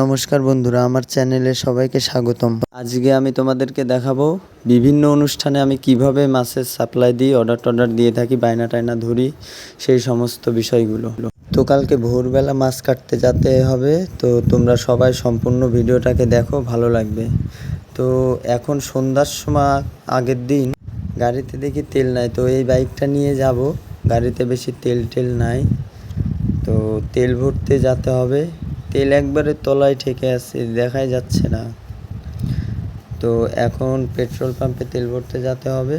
নমস্কার বন্ধুরা, আমার চ্যানেলে সবাইকে স্বাগতম। আজকে আমি তোমাদেরকে দেখাবো বিভিন্ন অনুষ্ঠানে আমি কীভাবে মাছের সাপ্লাই দিই, অর্ডার টর্ডার দিয়ে থাকি, বায়না টায়না ধরি, সেই সমস্ত বিষয়গুলো। তো কালকে ভোরবেলা মাছ কাটতে যেতে হবে, তো তোমরা সবাই সম্পূর্ণ ভিডিওটাকে দেখো, ভালো লাগবে। তো এখন সন্ধ্যার সময়, আগের দিন গাড়িতে দেখি তেল নাই, তো এই বাইকটা নিয়ে যাব, গাড়িতে বেশি তেল টেল নাই। তো তেল ভরতে যেতে হবে। তেল একবারে তলায় ঠেকে আছে, দেখাই যাচ্ছে না। তো এখন পেট্রোল পাম্পে তেল ভরতে যেতে হবে।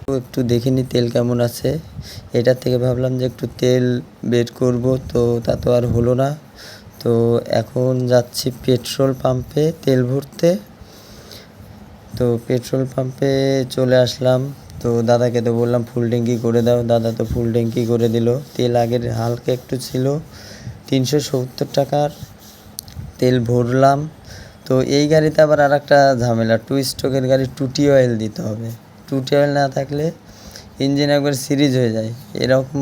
তো একটু দেখে নি তেল কেমন আছে। এটা থেকে ভাবলাম যে একটু তেল বের করব, তো তা তো আর হলো না। তো এখন যাচ্ছি পেট্রোল পাম্পে তেল ভরতে। তো পেট্রোল পাম্পে চলে আসলাম। তো দাদাকে তো বললাম, ফুল ট্যাঙ্কি করে দাও। দাদা তো ফুল ট্যাঙ্কি করে দিল। তেল আগের হালকা একটু ছিল। তিনশো সত্তর টাকার তেল ভরলাম। তো এই গাড়িতে আবার আর একটা ঝামেলা টু স্ট্রোকের গাড়ি টুটি অয়েল দিতে হবে। টুটি অয়েল না থাকলে ইঞ্জিন একবার সিরিজ হয়ে যায়। এরকম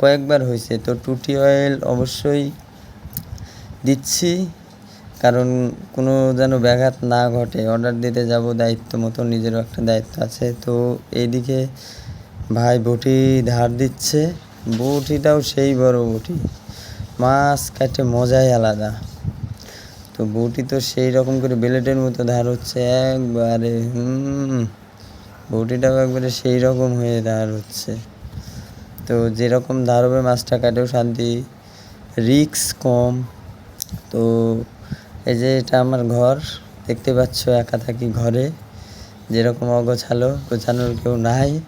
কয়েকবার হয়েছে। তো টুটি অয়েল অবশ্যই দিচ্ছি, কারণ কোনো যেন ব্যাঘাত না ঘটে। অর্ডার দিতে যাব, দায়িত্ব মতো, নিজেরও একটা দায়িত্ব আছে। তো এইদিকে ভাই বটি ধার দিচ্ছে। বটিটাও সেই বড় বটি। মাছ কাটে মজাই আলাদা। তো বটি তো সেই রকম করে বেলেটের মতো ধার হচ্ছে একবারে, হুম, বটিটাও একবারে সেই রকম হয়ে ধার হচ্ছে। তো যেরকম ধার হবে মাছটা কাটেও শান্তি রিক্স কম। তো এই যে এটা আমার ঘর, দেখতে পাচ্ছ একা থাকি ঘরে, যেরকম অগোছালো, গোছানোর কেউ নাই।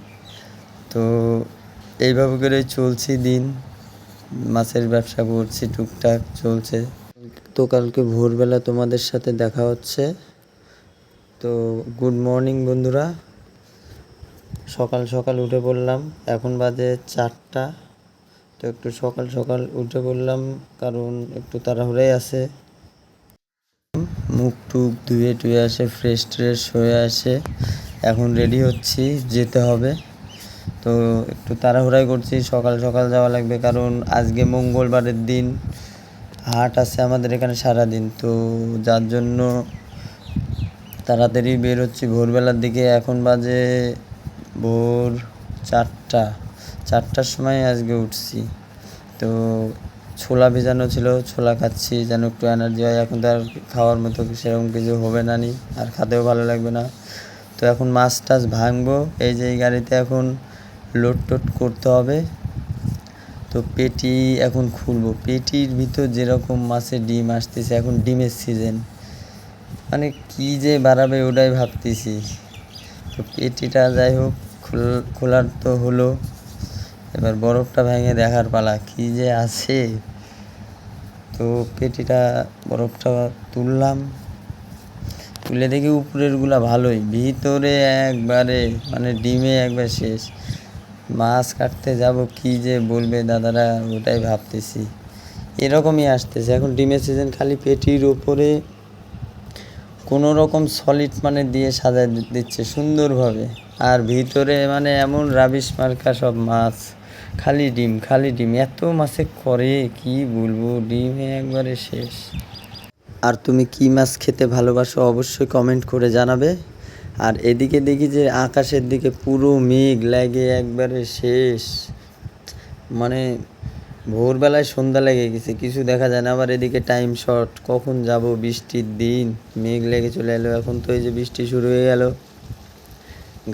তো এইভাবে করে চলছি দিন। মাছের ব্যবসা করছি, টুকটাক চলছে। তো কালকে ভোরবেলা তোমাদের সাথে দেখা হচ্ছে। তো গুড মর্নিং বন্ধুরা। সকাল সকাল উঠে পড়লাম, এখন বাজে চারটা। তো একটু সকাল সকাল উঠে পড়লাম, কারণ একটু তাড়াহুড়াই আছে। মুখ টুক ধুয়ে টুয়ে আসে ফ্রেশ ট্রেশ হয়ে আসে। এখন রেডি হচ্ছি, যেতে হবে। তো একটু তাড়াহুড়াই করছি, সকাল সকাল যাওয়া লাগবে কারণ আজকে মঙ্গলবারের দিন, হাট আছে আমাদের এখানে সারা দিন তো যার জন্য তাড়াতাড়ি বের হচ্ছি ভোরবেলার দিকে এখন বাজে ভোর চারটা, চারটার সময় আজকে উঠছি। তো ছোলা ভেজানো ছিল, ছোলা খাচ্ছি, যেন একটু এনার্জি হয়। এখন তো আর খাওয়ার মতো সেরকম কিছু হবে না নি, আর খেতেও ভালো লাগবে না। তো এখন মাছ টাছ ভাঙবো, এই যে এই গাড়িতে এখন লোড টোড করতে হবে। তো পেটি এখন খুলবো। পেটির ভিতর যেরকম মাছের ডিম আসতেছে, এখন ডিমের সিজন মানে কি যে বাড়াবে ওটাই ভাবতেছি। তো পেটিটা যাই হোক খোলার তো হলো। এবার বরফটা ভেঙে দেখার পালা, কি যে আছে। তো পেটিটা, বরফটা তুললাম। তুলে দেখি উপরেরগুলা ভালোই। ভিতরে একবারে মানে ডিমে একবার শেষ। মাছ কাটতে যাব কি যে বলবে দাদারা, ওটাই ভাবতেছি। এরকমই আসতেছে। এখন ডিমের সিজন খালি পেটির ওপরে কোনো রকম সলিড মানে দিয়ে সাজায় দিচ্ছে সুন্দরভাবে। আর ভিতরে মানে এমন রাবিশ মার্কা সব মাছ। খালি ডিম খালি ডিম। এত মাছে করে, কি বলব? ডিমে একবারে শেষ। আর তুমি কি মাছ খেতে ভালোবাসো অবশ্যই কমেন্ট করে জানাবে। আর এদিকে দেখি যে আকাশের দিকে পুরো মেঘ লাগে, একবারে শেষ। মানে ভোরবেলায় সন্ধ্যা লেগে গেছে, কিছু দেখা যায় না। আবার এদিকে টাইম শর্ট কখন যাব বৃষ্টির দিন, মেঘ লেগে চলে এলো। এখন তো এই যে বৃষ্টি শুরু হয়ে গেল,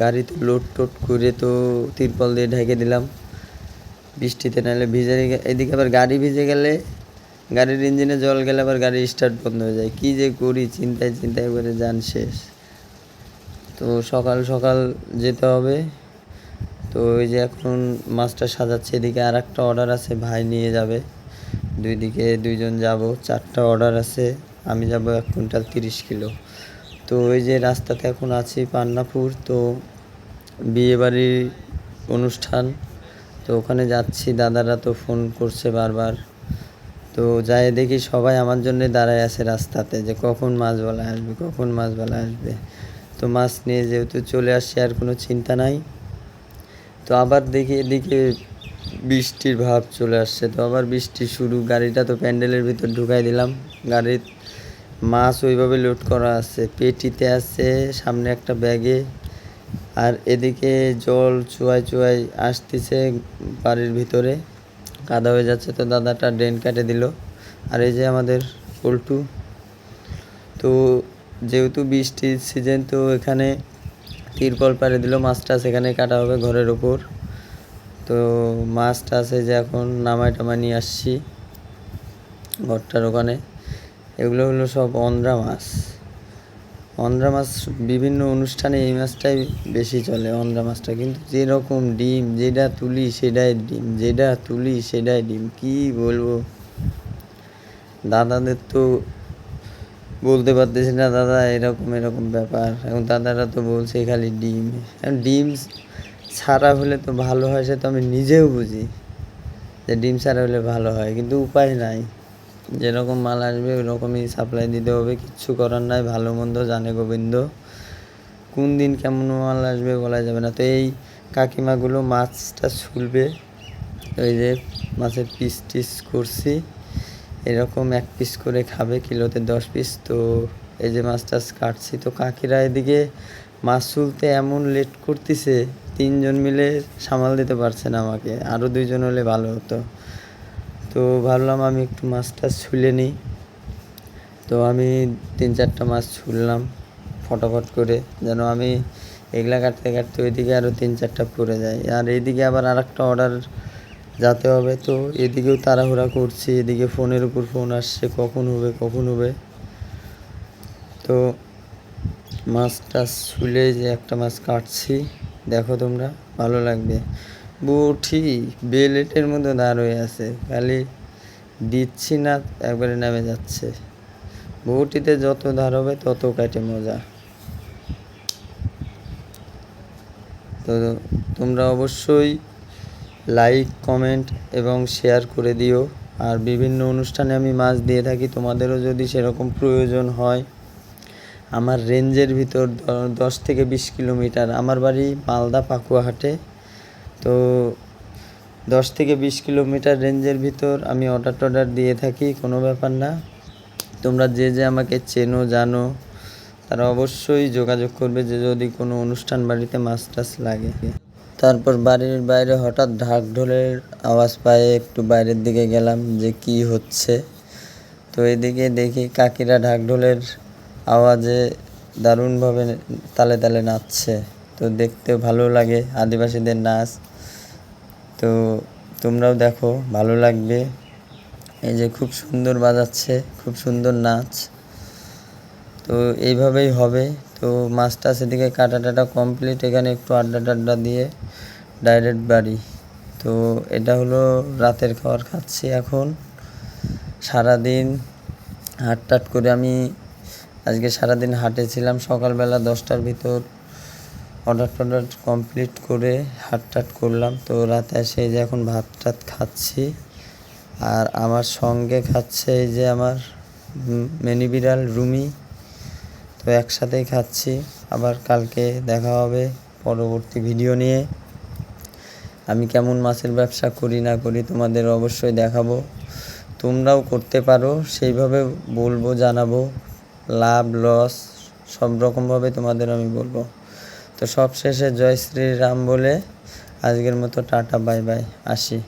গাড়িতে লোড টোট করে তো তিরপল দিয়ে ঢেকে দিলাম। বৃষ্টিতে নাহলে ভিজে এদিকে আবার গাড়ি ভিজে গেলে, গাড়ির ইঞ্জিনে জল গেলে আবার গাড়ি স্টার্ট বন্ধ হয়ে যায়। কী যে করি, চিন্তায় চিন্তায় করে যান শেষ। তো সকাল সকাল যেতে হবে। তো ওই যে এখন মাছটা সাজাচ্ছে, এদিকে আর একটা অর্ডার আছে, ভাই নিয়ে যাবে। দুই দিকে দুইজন যাব, চারটা অর্ডার আছে, আমি যাব এক কুইন্টাল তিরিশ কিলো। তো ওই যে রাস্তাতে এখন আছি পান্নাপুর, তো বিয়েবাড়ির অনুষ্ঠান, তো ওখানে যাচ্ছি, দাদারা তো ফোন করছে বারবার। তো যাই দেখি সবাই আমার জন্য দাঁড়ায় আছে রাস্তাতে, যে কখন মাছওয়ালা আসবে, কখন মাছওয়ালা আসবে। তো মাছ নিয়ে যেহেতু চলে আসছে আর কোনো চিন্তা নাই। তো আবার দেখি এদিকে বৃষ্টির ভাব চলে আসছে। তো আবার বৃষ্টি শুরু, গাড়িটা তো প্যান্ডেলের ভিতর ঢুকাই দিলাম। গাড়ির মাছ ওইভাবে লোড করা আছে, পেটিতে আছে, সামনে একটা ব্যাগে। আর এদিকে জল চুয়াই চুয়াই আসতেছে বাড়ির ভিতরে। কাদা হয়ে যাচ্ছে তো দাদাটা ড্রেন কেটে দিল। আর এই যে আমাদের পল্টু। তো যেহেতু বৃষ্টির সিজন তো এখানে তিরপল পাড়ে দিল। মাছটা সেখানে কাটা হবে ঘরের ওপর তো মাছটা আছে যে এখন নামাই টামাই নিয়ে আসছি ঘরটার ওখানে। এগুলো হলো সব অন্ধ্রা মাছ। অন্ধ্রা মাছ বিভিন্ন অনুষ্ঠানে এই মাছটাই বেশি চলে, অন্ধ্রা মাছটা। কিন্তু যেরকম ডিম, যেটা তুলি সেটাই ডিম, যেটা তুলি সেটাই ডিম। কি বলব? দাদাদের তো বলতে পারতেছি না, দাদা, এরকম এরকম ব্যাপার। এখন দাদারা তো বলছে খালি ডিম। ডিম ছাড়া হলে তো ভালো হয় সে তো আমি নিজেও বুঝি যে ডিম ছাড়া হলে ভালো হয়, কিন্তু উপায় নাই। যেরকম মাল আসবে ওই রকমই সাপ্লাই দিতে হবে, কিচ্ছু করার নাই, ভালো মন্দ জানে গোবিন্দ। কোন দিন কেমন মাল আসবে বলা যাবে না। তো এই কাকিমাগুলো মাছটা ছুলবে ওই যে মাছের পিস টিস করছি। এরকম এক পিস করে খাবে কিলোতে দশ পিস তো এই যে মাছ টাছ কাটছি, তো কাকিরা এদিকে মাছ তুলতে এমন লেট করতেছে, তিনজন মিলে সামাল দিতে পারছে না আমাকে আরও দুইজন হলে ভালো হতো। তো ভাবলাম আমি একটু মাছটা ছুলে নিই। তো আমি তিন চারটা মাছ ছুললাম ফটাফট করে, যেন আমি এগুলা কাটতে কাটতে ওইদিকে আরও তিন চারটা পড়ে যায়। আর এইদিকে আবার আর একটা অর্ডার যেতে হবে তো এদিকেও তাড়াহুড়া করছি, এদিকে ফোনের উপর ফোন আসছে, কখন হবে কখন হবে। তো মাছটা শুলে যে একটা মাছ কাটছি, দেখো তোমরা, ভালো লাগবে। বউঠি বেলেটের মধ্যে দাঁড় হয়ে আছে, খালি দিচ্ছি না, একবারে নেমে যাচ্ছে। বউটিতে যত ধার হবে তত কাটে মজা। তো তোমরা অবশ্যই লাইক, কমেন্ট এবং শেয়ার করে দিও। আর বিভিন্ন অনুষ্ঠানে আমি মাছ দিয়ে থাকি, তোমাদেরও যদি সেরকম প্রয়োজন হয়। আমার রেঞ্জের ভিতর দশ থেকে বিশ কিলোমিটার। আমার বাড়ি মালদা পাকুয়াহাটে। তো দশ থেকে বিশ কিলোমিটার রেঞ্জের ভিতর আমি অর্ডার টর্ডার দিয়ে থাকি, কোনো ব্যাপার না। তোমরা যে যে আমাকে চেনো, জানো, তারা অবশ্যই যোগাযোগ করবে যে যদি কোনো অনুষ্ঠান বাড়িতে মাছ টাছ লাগে। তারপর বাড়ির বাইরে হঠাৎ ঢাক ঢোলের আওয়াজ পায়ে একটু বাইরের দিকে গেলাম যে কি হচ্ছে। তো এদিকে দেখি কাকিরা ঢাক ঢোলের আওয়াজে দারুণভাবে তালে তালে নাচছে। তো দেখতে ভালো লাগে আদিবাসীদের নাচ। তো তোমরাও দেখো, ভালো লাগবে। এই যে খুব সুন্দর বাজাচ্ছে, খুব সুন্দর নাচ। তো এইভাবেই হবে। তো মাছটা সেদিকে কাটা টাটা কমপ্লিট এখানে একটু আড্ডা টাড্ডা দিয়ে ডাইরেক্ট বাড়ি। তো এটা হলো রাতের খাবার খাচ্ছি এখন। সারাদিন হাট টাট করে আমি আজকে সারাদিন হাটে ছিলাম। সকালবেলা দশটার ভিতর অর্ডার টর্ডার কমপ্লিট করে হাট টাট করলাম। তো রাতে এসে যে এখন ভাত টাত খাচ্ছি। আর আমার সঙ্গে খাচ্ছে এই যে আমার মিনি বিড়াল রুমি। তো একসাথেই খাচ্ছি। আবার কালকে দেখা হবে পরবর্তী ভিডিও নিয়ে। আমি কেমন মাছের ব্যবসা করি না করি তোমাদের অবশ্যই দেখাবো। তোমরাও করতে পারো, সেইভাবে বলব, জানাব। লাভ, লস, সব রকমভাবে তোমাদের আমি বলব। তো সব শেষে জয় শ্রীরাম বলে আজকের মতো টাটা, বাই বাই, আসি।